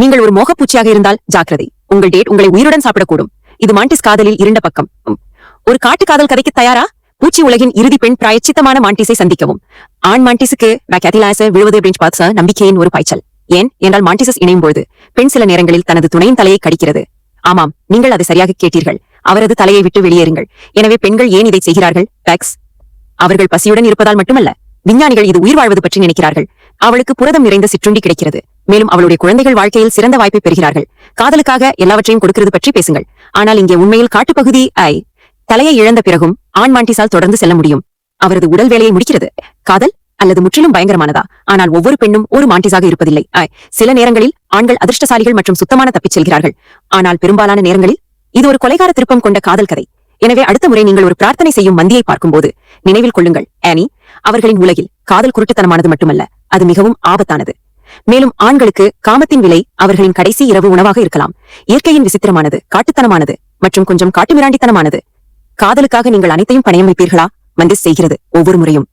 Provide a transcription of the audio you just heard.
நீங்கள் ஒரு மோகப்பூச்சியாக இருந்தால் ஜாக்கிரதை. உங்கள் டேட் உங்களை உயிருடன் சாப்பிடக்கூடும். இது மாண்டிஸ் காதலில் இருண்ட பக்கம். ஒரு காட்டு காதல் கதைக்கு தயாரா? பூச்சி உலகின் இறுதி பெண் பிராயச்சித்தமான மாண்டிஸை சந்திக்கவும். ஆண் மாண்டிஸுக்கு விழுவது அப்படின்னு பார்த்து நம்பிக்கையின் ஒரு பாய்ச்சல். ஏன்? என்றால் மாண்டிசஸ் இணையும் பொழுது பெண் சில நேரங்களில் தனது துணையின் தலையை கடிக்கிறது. ஆமாம் நீங்கள் அதை சரியாக கேட்டீர்கள். அவரது தலையை விட்டு வெளியேறுங்கள். எனவே பெண்கள் ஏன் இதை செய்கிறார்கள்? பேக்ஸ் அவர்கள் பசியுடன் இருப்பதால் மட்டுமல்ல. விஞ்ஞானிகள் இது உயிர் வாழ்வது பற்றி நினைக்கிறார்கள். அவளுக்கு புரதம் நிறைந்த சிற்றுண்டி கிடைக்கிறது. மேலும் அவளுடைய குழந்தைகள் வாழ்க்கையில் சிறந்த வாய்ப்பை பெறுகிறார்கள். காதலுக்காக எல்லாவற்றையும் கொடுக்கிறது பற்றி பேசுங்கள். ஆனால் இங்கே உண்மையில் காட்டுப்பகுதி ஐ தலையை இழந்த பிறகும் ஆண் மாண்டிசால் தொடர்ந்து செல்ல முடியும். அவரது உடல் வேலையை முடிக்கிறது. காதல் அல்லது முற்றிலும் பயங்கரமானதா? ஆனால் ஒவ்வொரு பெண்ணும் ஒரு மாண்டிஸாக இருப்பதில்லை. சில நேரங்களில் ஆண்கள் அதிர்ஷ்டசாலிகள் மற்றும் சுத்தமான தப்பிச் செல்கிறார்கள். ஆனால் பெரும்பாலான நேரங்களில் இது ஒரு கொலைகார திருப்பம் கொண்ட காதல் கதை. எனவே அடுத்த முறை நீங்கள் ஒரு பிரார்த்தனை செய்யும் மந்தியை பார்க்கும்போது நினைவில் கொள்ளுங்கள். ஆனி அவர்களின் உலகில் காதல் குருட்டுத்தனமானது மட்டுமல்ல அது மிகவும் ஆபத்தானது. மேலும் ஆண்களுக்கு காமத்தின் விலை அவர்களின் கடைசி இரவு உணவாக இருக்கலாம். இயற்கையின் விசித்திரமானது காட்டுத்தனமானது மற்றும் கொஞ்சம் காட்டுமிராண்டித்தனமானது. காதலுக்காக நீங்கள் அனைத்தையும் பணியமைப்பீர்களா வைப்பீர்களா? மந்திஸ் செய்கிறது ஒவ்வொரு முறையும்.